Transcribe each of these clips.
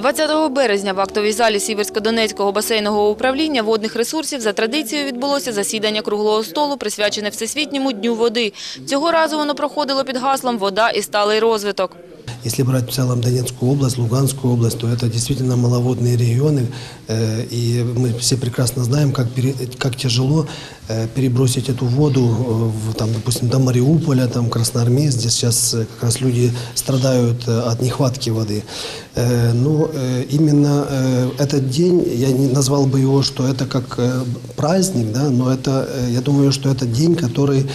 20 березня в актовій залі Сіверсько-Донецького басейного управління водних ресурсів за традицією відбулося засідання круглого столу, присвячене Всесвітньому дню води. Цього разу воно проходило під гаслом «Вода і сталий розвиток». Если брать в целом Донецкую область, Луганскую область, то это действительно маловодные регионы. э, И мы все прекрасно знаем, как, как тяжело э, перебросить эту воду, э, в, там, допустим, до Мариуполя, там, Красноармейск, где сейчас как раз люди страдают от нехватки воды. Но э, именно этот день, я не назвал бы его, что это как праздник, да, но это, я думаю, что это день, который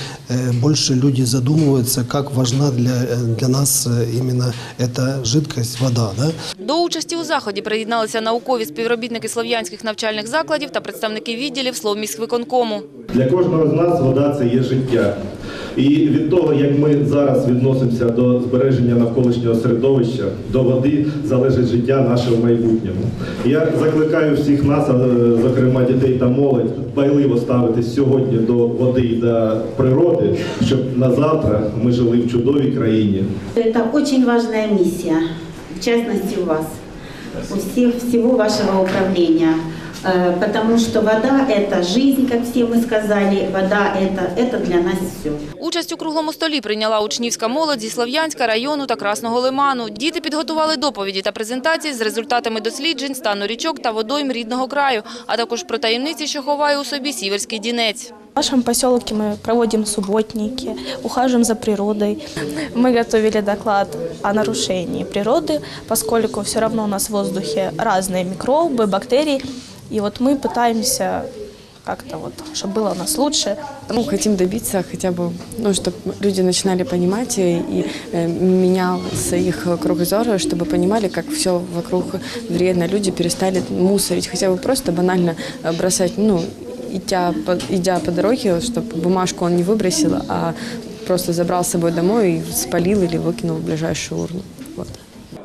больше люди задумываются, как важна для, для нас именно эта жидкость, вода. Да? До участі у заході приєдналися наукові співробітники слов'янських навчальних закладів та представники відділів Словміськвиконкому. Для кожного з нас вода це є життя. І від того, як ми зараз відносимося до збереження навколишнього середовища, до води залежить життя наше в майбутньому. Я закликаю всіх нас, а, зокрема дітей та молодь, дбайливо ставитись сьогодні до води і до природи, щоб на завтра ми жили в чудовій країні. Это очень важная миссия, в частности у вас, у всех, всего вашего управления. Э, Потому что вода – это жизнь, как все мы сказали, вода это, – это для нас все. Участь у круглому столі прийняла учнівська молодь зі Слов'янська району та Красного Лиману. Діти підготували доповіді та презентації з результатами досліджень стану річок та водойм рідного краю, а також про таємниці, що ховає у собі сіверський дінець. В нашем поселке мы проводим субботники, ухаживаем за природой. Мы готовили доклад о нарушении природы, поскольку все равно у нас в воздухе разные микробы, бактерии. И вот мы пытаемся как-то вот, чтобы было у нас лучше. Ну, хотим добиться хотя бы, ну, чтобы люди начинали понимать и, и э, менялся их кругозор, чтобы понимали, как все вокруг вредно. Люди перестали мусорить, хотя бы просто банально э, бросать, ну, идя по, идя по дороге, чтобы бумажку он не выбросил, а просто забрал с собой домой и спалил или выкинул в ближайшую урну.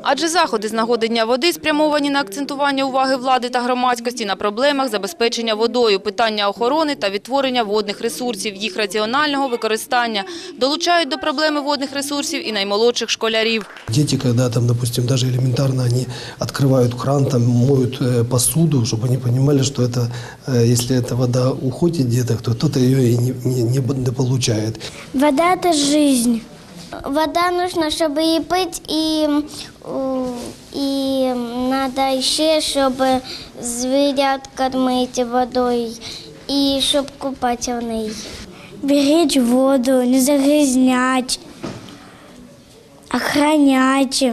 Вот. Адже заходи з нагоди Дня води спрямовані на акцентування уваги влади та громадськості на проблемах забезпечення водою, питання охорони та відтворення водних ресурсів, їх раціонального використання. Долучають до проблеми водних ресурсів і наймолодших школярів. Дети, когда там, допустим, даже элементарно они открывают кран, там моют э, посуду, чтобы они понимали, что это, э, если эта вода уходит где-то, то кто-то ее и не, не, не б- получает. Вода – это жизнь. Вода нужна, чтобы и пить, и, у, и надо еще, чтобы зверят кормить водой, и чтобы купаться в ней. Беречь воду, не загрязнять, охранять.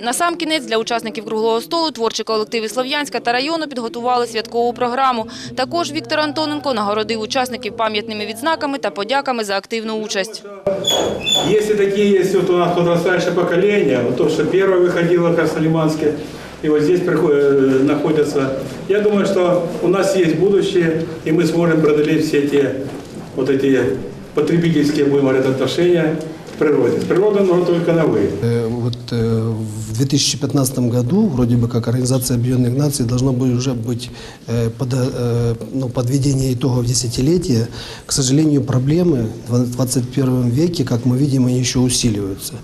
Насамкінець для учасників круглого столу творчі колективи Слов'янська та району підготували святкову програму. Також Віктор Антоненко нагородив учасників пам'ятними відзнаками та подяками за активну участь. Если такие есть вот у нас подрастающее поколение, вот то, что первое выходило в Краснолиманске, и вот здесь приходят, э, находятся, я думаю, что у нас есть будущее, и мы сможем преодолеть все эти вот эти потребительские, будем говорить, отношения к природе. С природой нужно только на «вы». Э, Вот э, в 2015 году, вроде бы как Организация Объединенных Наций, должно будет уже быть э, под, э, ну, подведение итогов десятилетия. К сожалению, проблемы в 21 веке, как мы видим, они еще усиливаются.